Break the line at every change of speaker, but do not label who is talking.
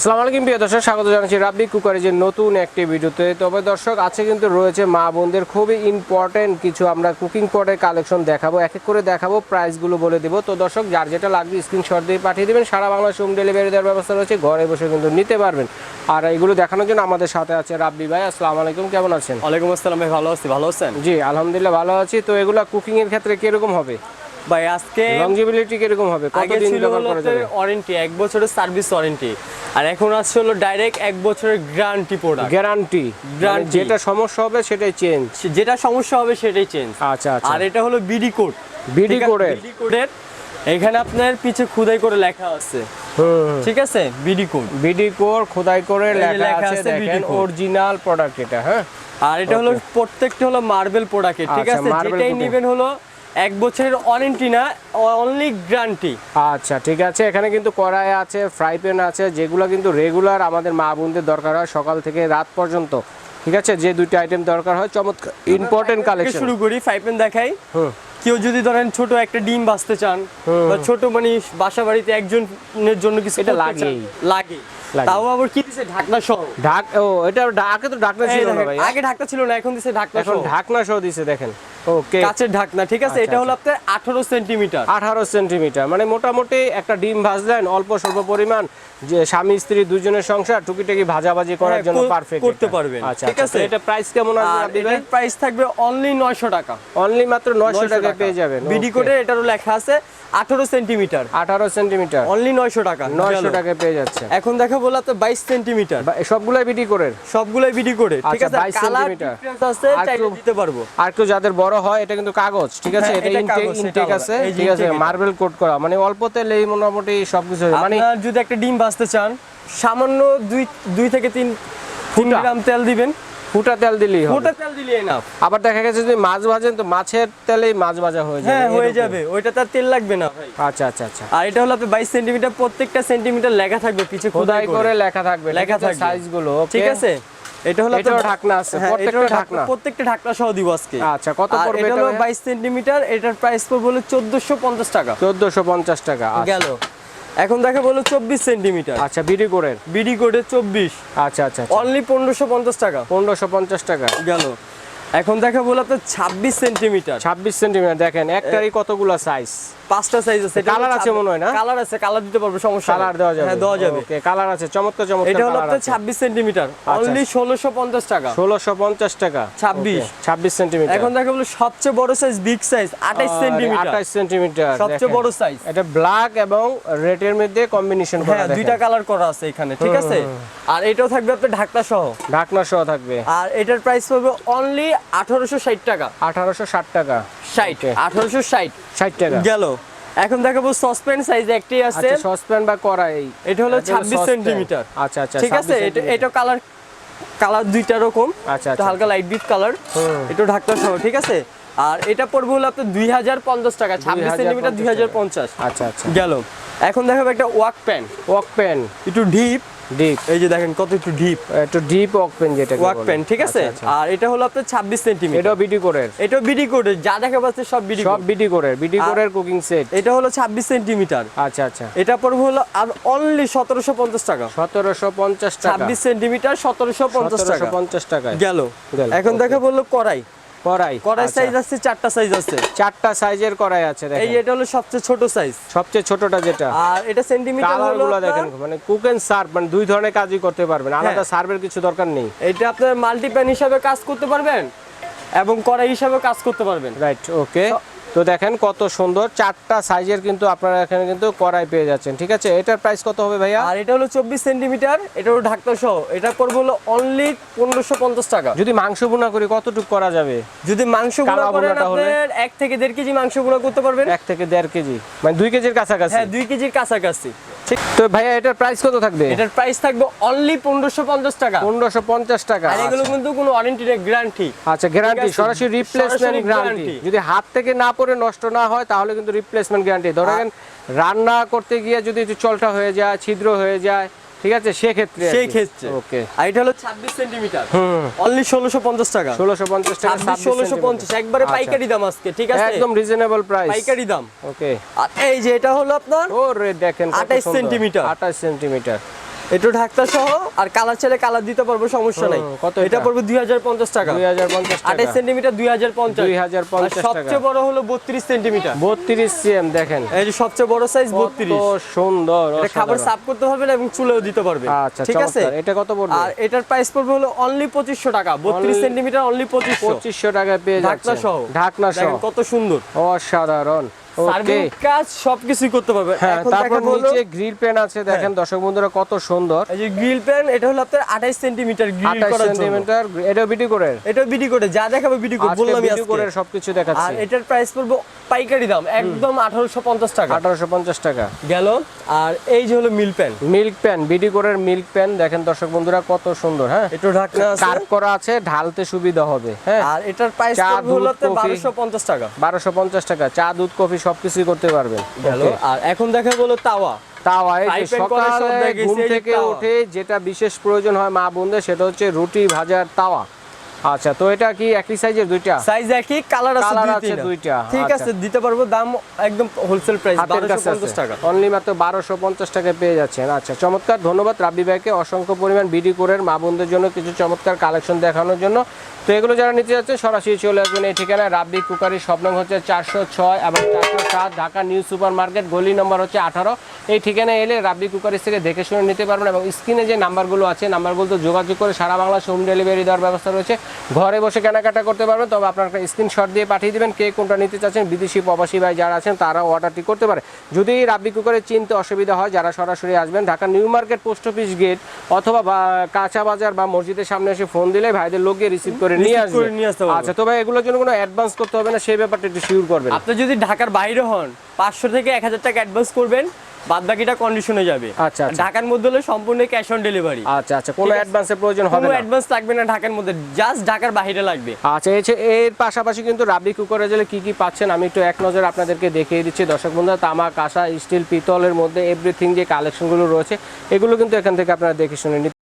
আসসালামু আলাইকুম প্রিয় দর্শক স্বাগত জানাচ্ছি রাব্বি কুকারেজের নতুন একটি ভিডিওতে। তবে দর্শক আছে কিন্তু রয়েছে মা বোনদের খুবই ইম্পর্টেন্ট কিছু আমরা কুকিং পটের কালেকশন দেখাবো। এক এক করে দেখাবো প্রাইসগুলো বলে দেবো। তো দর্শক যার যেটা লাগবে স্ক্রিনশট দিয়ে পাঠিয়ে দেবেন। সারা বাংলাদেশ হোম ডেলিভারি দেওয়ার ব্যবস্থা রয়েছে ঘরে বসে কিন্তু নিতে পারবেন। আর এইগুলো দেখানোর জন্য আমাদের সাথে আছে রাব্বি ভাই। আসসালামু আলাইকুম কেমন আছেন?
ওয়ালাইকুম আসসালাম ভাই ভালো আছি ভালো আছেন?
জি আলহামদুলিল্লাহ ভালো আছি। তো এগুলো কুকিং এর ক্ষেত্রে কীরকম হবে?
ভাই আজকে
লংজিবিলিটি কীরকম হবে? কতদিন ব্যবহার করা যাবে?
ওয়ারেন্টি এক বছরের সার্ভিস ওয়ারেন্টি আর এখন আসছে হলো ডাইরেক্ট এক বছরের গ্যারান্টি প্রোডাক্ট
গ্যারান্টি
Guarantee।
যেটা সমস্যা হবে সেটাই চেঞ্জ
যেটা সমস্যা হবে সেটাই চেঞ্জ
আচ্ছা আচ্ছা।
আর এটা হলো বিডি কোড
বিডি কোডের
বিডি কোডের এখানে আপনার পিছে খোদাই করে লেখা আছে।
হুম।
ঠিক আছে? বিডি কোড
বিডি কোড খোদাই করে লেখা আছে দেখেন অরিজিনাল প্রোডাক্ট এটা হ্যাঁ?
আর এটা হলো প্রত্যেকটা হলো মার্বেল প্রোডাক্ট ঠিক
আচ্ছা,
আছে? যেটাই নেবেন হলো এক বছরের ওয়ারেন্টি না অনলি গ্যারান্টি
আচ্ছা ঠিক আছে। এখানে কিন্তু কড়াই আছে ফ্রাই প্যান আছে যেগুলো কিন্তু রেগুলার আমাদের মা বোনদের দরকার হয় সকাল থেকে রাত পর্যন্ত। ঠিক আছে? যে দুইটা আইটেম দরকার হয় চমৎকার ইম্পর্টেন্ট কালেকশন
শুরু করি ফাইভ পেন দেখাই। কেউ যদি ধরেন ছোট একটা ডিম বাঁচতে চান বা ছোট মানে বাসা বাড়িতে একজনের জন্য কিছু
এটা
লাগে।
লাগে।
তাও আবার কি দিছে? ঢাকনা সহ।
ঢাক ও এটা ঢাকে তো ঢাকনা ছিল না ভাই
আগে ঢাকনা ছিল না এখন দিছে ঢাকনা সহ।
ঢাকনা সহ দিছে দেখেন। ওকে
কাচের ঢাকনা ঠিক আছে?
আচ্ছা,
এটা হলো আপনার আঠারো সেন্টিমিটার।
আঠারো সেন্টিমিটার। মানে মোটামুটি একটা ডিম ভাজলেন অল্প স্বল্প পরিমাণ যে স্বামী স্ত্রী দুজনের সংসার টুকিটাকি ভাজাভাজি করার
হ্যাঁ,
জন্য পারফেক্ট
করতে পারবেন,
আচ্ছা
ঠিক আছে?
এটা প্রাইস কেমন আসবে
প্রাইস থাকবে অনলি নয়শো টাকা।
অনলি মাত্র 900 টাকায় পেয়ে যাবেন।
বিডি কোডে এটারও লেখা আছে আঠারো সেন্টিমিটার।
18 সেন্টিমিটার।
অনলি নয়শো টাকা।
900
গেল।
টাকায় পেয়ে যাচ্ছে।
এখন দেখা বলে বাইশ সেন্টিমিটার।
বা- সবগুলাই বিডি করেন
সবগুলোই বিডি করে ঠিক
আচ্ছা,
আছে? কালার ডিফারেন্স আছে চাইলে দিতে পারব।
আর একটু যাদের বড় হয় এটা কিন্তু কাগজ ঠিক আছে?
হ্যাঁ,
এটা ইনটেক ইনটেক আছে ঠিক আছে? মার্বেল কোট করা মানে অল্প তেলেই মোটামুটি সবকিছু হয়ে। মানে
যদি একটা ডিম ভাজতে চান সামান্য দুই দুই থেকে তিন তিন গ্রাম তেল দিবেন।
ফুটা তেল দিলেই হবে।
ওটা তেল দিলে না
আবার দেখা গেছে যদি মাছ ভাজেন তো মাছের তেলেই মাছ ভাজা হয়ে যাবে।
হ্যাঁ হয়ে যাবে। ওইটা তার তেল লাগবে না ভাই।
আচ্ছা আচ্ছা আচ্ছা।
আর এটা হলো আপনার বাইশ সেন্টিমিটার প্রত্যেকটা সেন্টিমিটার লেখা থাকবে পিছে
খোদাই করে লেখা থাকবে।
লেখা থাকবে।
সাইজগুলো
ঠিক আছে? এটা হলো আপনার-
ঢাকনা আছে,
হ্যাঁ,
প্রত্যেকটা ঢাকনা।
প্রত্যেকটা ঢাকনা সহ দিব আজকে।
আচ্ছা, কত পড়বে
এটা
এটা
হলো
ভাইয়া?
বাইশ সেন্টিমিটার এটার প্রাইস পড়বে হলো চোদ্দশো পঞ্চাশ টাকা।
চোদ্দশো পঞ্চাশ টাকা আচ্ছা।
গেল। এখন দেখা বলো চব্বিশ সেন্টিমিটার।
আচ্ছা বিডি কোরের
বিডি কোডে চব্বিশ।
আচ্ছা আচ্ছা
অনলি পনেরোশো পঞ্চাশ টাকা।
পনেরোশো পঞ্চাশ টাকা।
গেল। এখন দেখা বলো আপনার ছাব্বিশ সেন্টিমিটার।
ছাব্বিশ সেন্টিমিটার দেখেন একটারই কতগুলো সাইজ
পাঁচটা সাইজ আছে
কালার আছে মনে হয় না?
কালার আছে কালার দিতে পারবে সমস্যা
কালার দেওয়া যাবে।
হ্যাঁ দেওয়া যাবে।
ওকে কালার আছে চমৎকার চমৎকার
এটা হলো আপনার 26 সেমি অনলি 1650 টাকা।
1650 টাকা।
26
26 সেমি
এখন দেখা বলে সবচেয়ে বড় size big size 28 cm
28 cm
সবচেয়ে বড় সাইজ
এটা ব্ল্যাক এবং রেড এর মধ্যে কম্বিনেশন করা
হ্যাঁ,
আছে
দুইটা কালার করা আছে এখানে ঠিক আছে? আর এটাও থাকবে আপনার ঢাকনা সহ।
ঢাকনা সহ থাকবে।
আর এটার প্রাইস হবে অনলি 1860 টাকা।
1860 টাকা। 60
1860 ষাট
টাকা।
গেল। এখন দেখাবো সসপেন সাইজ একটি আছে।
আচ্ছা সসপ্যান বা কড়াই
এটা হলো
এটা
26
saucepan।
সেন্টিমিটার।
আচ্ছা আচ্ছা
ঠিক আছে? এটা এটা কালার কালার দুইটা রকম।
আচ্ছা, আচ্ছা।
হালকা লাইট বিট কালার এটা ঢাকনা সহ ঠিক আছে? আর এটা পড়বে হলো আপনার দুই হাজার পঞ্চাশ টাকা ছাব্বিশ
2050
সেন্টিমিটার দুই হাজার পঞ্চাশ।
আচ্ছা আচ্ছা।
গেল। এখন দেখাবো একটা ওয়াক প্যান
ওয়াক পেন
একটু ডিপ
ডিপ
এই যে দেখেন কত একটু ডিপ
একটু ডিপ ওয়াক পেন যেটা
ওয়াক প্যান ঠিক আছে? আর এটা হলো আপনার ছাব্বিশ সেন্টিমিটার
এটাও বিডি কোরের
এটাও বিডি কোডের যা দেখা পাচ্ছে সব বিডি
সব বিডি কোরের বিডি কোরের কুকিং সেট
এটা হলো ছাব্বিশ সেন্টিমিটার
আচ্ছা আচ্ছা।
এটা পড়বে হলো আর অনলি সতেরোশো পঞ্চাশ টাকা।
সতেরোশো পঞ্চাশ টাকা।
ছাব্বিশ সেন্টিমিটার সতেরোশো পঞ্চাশ
সতেরোশো
টাকা
পঞ্চাশ টাকায়।
গেল।
গেল,
এখন দেখা বলল কড়াই।
কড়াই।
কড়াই
আচ্ছা।
সাইজ আছে চারটা সাইজ আছে।
চারটা সাইজের কড়াই আছে
এই এটা হলো সবচেয়ে ছোট সাইজ
সবচেয়ে ছোটটা যেটা।
আর এটা সেন্টিমিটার হলো
দেখেন মানে কুক এন্ড সার্ভ মানে দুই ধরনের কাজই করতে পারবেন। আলাদা
হ্যাঁ।
সার্ভের কিছু দরকার নেই।
এটা আপনার মাল্টিপ্যান হিসাবে কাজ করতে পারবেন এবং কড়াই হিসাবে কাজ করতে পারবেন।
রাইট ওকে তো দেখেন কত সুন্দর। চারটা সাইজের কিন্তু আপনারা এখানে কিন্তু কড়াই পেয়ে যাচ্ছেন ঠিক আছে? এটার প্রাইস কত হবে ভাইয়া?
আর এটা হলো চব্বিশ সেন্টিমিটার এটা হলো ঢাকনা সহ। এটা করব হলো অনলি পনেরোশো পঞ্চাশ টাকা।
যদি মাংস বোনা করি কতটুকু করা যাবে?
যদি মাংস গুণা করেন? আপনার এক থেকে দেড় কেজি মাংস গুণা করতে পারবেন।
এক থেকে দেড় কেজি। মানে দুই কেজির কাছাকাছি?
হ্যাঁ দুই কেজির কাছাকাছি।
ঠিক। তো ভাইয়া এটার প্রাইস কত থাকবে?
এটার প্রাইস থাকবে অনলি পনেরোশো পঞ্চাশ টাকা।
পনেরোশো পঞ্চাশ টাকা
আর এগুলো কিন্তু কোনো ওয়ারেন্টি না গ্যারান্টি
আচ্ছা গ্যারান্টি সরাসরি রিপ্লেসমেন্ট গ্যারান্টি যদি হাত থেকে না পড়ে নষ্ট না হয় তাহলে কিন্তু রিপ্লেসমেন্ট গ্যারান্টি ধরেন রান্না করতে গিয়ে যদি একটু চলটা হয়ে যায় ছিদ্র হয়ে যায় ঠিক আছে? সেক্ষেত্রে
সেই ক্ষেত্রে
ওকে
আর এটা হলো ছাব্বিশ সেন্টিমিটার। অনলি ষোলোশো পঞ্চাশ টাকা।
ষোলোশো পঞ্চাশ টাকা
ষোলোশো পঞ্চাশ একবারে পাইকারি দাম আজকে ঠিক আছে?
একদম রিজনেবল প্রাইস
পাইকারি দাম।
ওকে
আর এই যে এটা হলো আপনার
ওরে দেখেন
28 সেন্টিমিটার।
আঠাশ সেন্টিমিটার।
একটু ঢাকতা সহ আর কালার চাইলে কালার দিতে পারব সমস্যা নাই।
কত
এটা? পড়বে দুই হাজার পঞ্চাশ টাকা।
দুই হাজার পঞ্চাশ টাকা।
আঠাইশ সেন্টিমিটার দুই হাজার পঞ্চাশ।
2050 টাকা।
সবচেয়ে বড় হলো বত্রিশ সেন্টিমিটার।
বত্রিশ সিএম দেখেন।
এই যে সবচেয়ে বড় সাইজ
কত
বত্রিশ।
সুন্দর
এটা খাবার সাফ করতে হবে না এবং চুলেও দিতে পারবে।
আচ্ছা
ঠিক আছে?
এটা কত পড়বে?
আর এটার প্রাইস পড়বে হলো অনলি পঁচিশশো টাকা। বত্রিশ সেন্টিমিটার অনলি পঁচিশশো।
পঁচিশশো টাকায় পেয়ে
ঢাকনা সহ।
ঢাকনা সহ।
কত সুন্দর।
অসাধারণ।
সার্ভিং কাজ সবকিছুই করতে পারবে।
হ্যাঁ তারপর নিচে গ্রিল পেন আছে দেখেন দর্শক বন্ধুরা কত সুন্দর।
এই যে গ্রিল প্যান এটা হলো আপনার আঠাইশ সেন্টিমিটার গ্রিল
আঠাশ
করার জন্য।
সেন্টিমিটার এটাও করে
এটা বিডি করে যা দেখাবে বিডি করে বললাম
বিটি করে সবকিছু
আর এটার প্রাইস পড়বে পাইকারি দাম একদম আঠারোশো পঞ্চাশ টাকা।
আঠারোশো পঞ্চাশ টাকা।
গেল। আর এই যে হলো mill pan
milk pan BD করে মিল্ক প্যান দেখেন দর্শক বন্ধুরা কত সুন্দর হ্যাঁ?
ঢাকনা আছে।
কার্ভ করা আছে ঢালতে সুবিধা হবে হ্যাঁ?
আর এটার প্রাইস পড়বে হলো টাকা।
বারোশো পঞ্চাশ টাকা চা দুধ কফি সবকিছুই করতে পারবেন।
আর এখন দেখা গেলো তাওয়া।
তাওয়া এই সকালে ঘুম থেকে। উঠে যেটা বিশেষ প্রয়োজন হয় মা বোনদের সেটা হচ্ছে রুটি ভাজার তাওয়া। আচ্ছা তো এটা কি একই সাইজের দুইটা?
সাইজ একই কালার আছে দুই
আছে দুইটা,
ঠিক
আচ্ছা।
আছে দিতে পারব দাম একদম হোলসেল প্রাইস
হাতের
বারোশো
কাছে
পঞ্চাশ টাকা।
অনলি মাত্র বারোশো পঞ্চাশ টাকায় পেয়ে যাচ্ছেন। আচ্ছা চমৎকার ধন্যবাদ রাব্বি ভাইকে অসংখ্য পরিমাণ বিডি কোরের মা বোনদের জন্য কিছু চমৎকার কালেকশন দেখানোর জন্য। তো এগুলো যারা নিতে যাচ্ছে সরাসরি চলে আসবেন এই ঠিকানায়। রাব্বি কুকারি সব নং হচ্ছে চারশো ছয় এবং চারশো সাত ঢাকা নিউ সুপার মার্কেট গলি নম্বর হচ্ছে আঠারো। এই ঠিকানায় এলে রাব্বি কুকারিস থেকে দেখে শুনে নিতে পারবেন এবং স্ক্রিনে যে নাম্বারগুলো আছে নাম্বারগুলো তো যোগাযোগ করে সারা বাংলা হোম ডেলিভারি দেওয়ার ব্যবস্থা রয়েছে। ঘরে বসে কেনাকাটা করতে পারবেন তবে আপনার একটা স্ক্রিনশট দিয়ে পাঠিয়ে দিবেন কে কোনটা নিতে চাচ্ছেন বিদেশি প্রবাসী ভাই যারা আছেন তারা অর্ডারটি করতে পারে। যদি রাব্বি কুকারে চিনতে অসুবিধা হয় যারা সরাসরি আসবেন Dhaka New Market post office gate অথবা কাঁচা বাজার বা মসজিদের সামনে এসে ফোন দিলে ভাইদের লোক গিয়ে রিসিভ করে নিয়ে আসবে।
নিয়ে আসতে পারবে।
আচ্ছা তো ভাই এগুলোর জন্য কোনো অ্যাডভান্স করতে হবে না সেই ব্যাপারটা একটু শিওর করবেন।
আপনি যদি ঢাকার বাইরে হন পাঁচশো থেকে এক হাজার টাকা অ্যাডভান্স করবেন বাদ বাকিটা কন্ডিশনে যাবে।
আচ্ছা, আচ্ছা।
ঢাকার মধ্যে হলে সম্পূর্ণ ক্যাশ অন ডেলিভারি
আচ্ছা আচ্ছা কোনো। অ্যাডভান্সের প্রয়োজন হবে না।
অ্যাডভান্স লাগবে না ঢাকার মধ্যে জাস্ট ঢাকার বাইরে লাগবে।
আচ্ছা এই এর পাশাপাশি কিন্তু রাবি কুকারে জেলে কি কি পাচ্ছেন? আমি একটু এক নজর আপনাদেরকে দেখিয়ে দিচ্ছি। দর্শক বন্ধুরা তামা কাঁসা স্টিল পিতলের মধ্যে এভরিথিং যে কালেকশনগুলো রয়েছে এগুলো কিন্তু এখান থেকে আপনারা দেখে শুনে